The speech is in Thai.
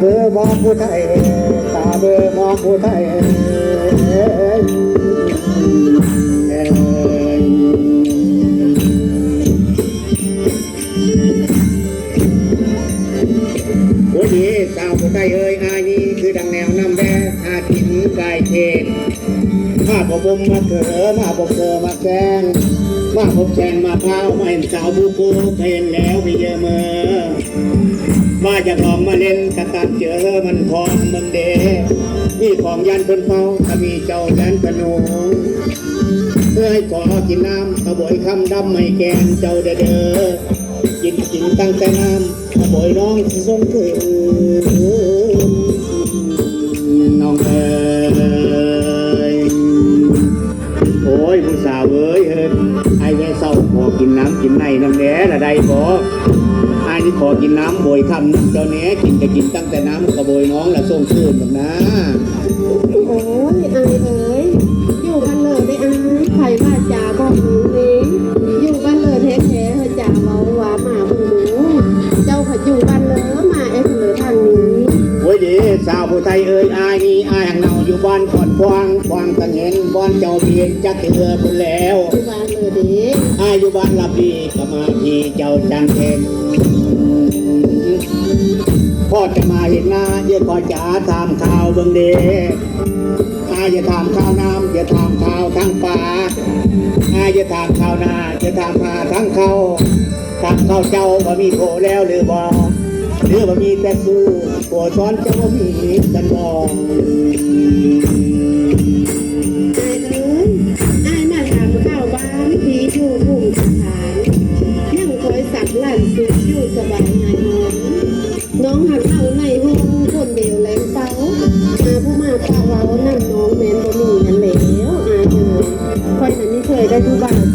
เบอมองผู้ไทยตาเบอมองผู้ไทยเอ้ยเอ้ยโอ้ดีสาวผู้ไทยเอ้ยอานี่คือดังแนวน้ำแดงหากินกายเขตมาพบมมาเถอมาพบเธอมาแกงมาพบแจงมาพร้าวมาเห็นสาวบูกูเคยเห็นแล้วมีเยอะเมื่อ ว่าจะลองมาเล่นกระตันเจอมันคองมืองเดมีของยันบนเฝ้าถ้ามีเจ้ายันกระนูเพื่อให้ขอกินน้ำกระบวยคำดำไม่แกนเจ้าเด้อเด้อกินกินตั้งแต่น้ำกระบวยน้องสิสงคือน้องเอ๋ยโอ้ยผู้สาวเอ้ยเฮ้ยไอ้แม่เศร้าขอกินน้ำกินในน้ำแหน่ละได้บ่ ไอ้นี่ขอกินน้ำโบยคำน้ำเจ้าแหน่กินก็กินตั้งแต่น้ำกระโบยน้องละส่งคืนหมดนะ โอ้ยอายเอ๋ยอยู่าวผู้ไทยเอ้ยอายนี่อายหังเนาอยู่บ้านก่อนควางควางตังเห็นบ้านเจ้าเพียนจักเถือพุ่นแล้วอยู่บ้านเลยเด้อายอยู่บ้านลับดีก็มาที่เจ้าจันเพ็ญพ่อจะมาเห็นหน้าเยอะขอจ๋าถามข่าวเบิ่งเดอาอย่าถามข่าวน้ำอย่าถามข่าวทั้งป่าอาอย่าถามข่าวนาอย่าถามหาทั้งเขาถามข่าวเจ้าว่ามีโผแล้วหรือบ่หรือว่ามีแต่สู้ บัวช้อนเจ้ามีดันบองน้องหักเอาในห้งคนเดียวแรงเป้าอาผู้มาเป้เว้านั่น้องแมนบ่มีนั่นแล้วอาเธอคอนั้นไม่เคยได้ผู้บ่าว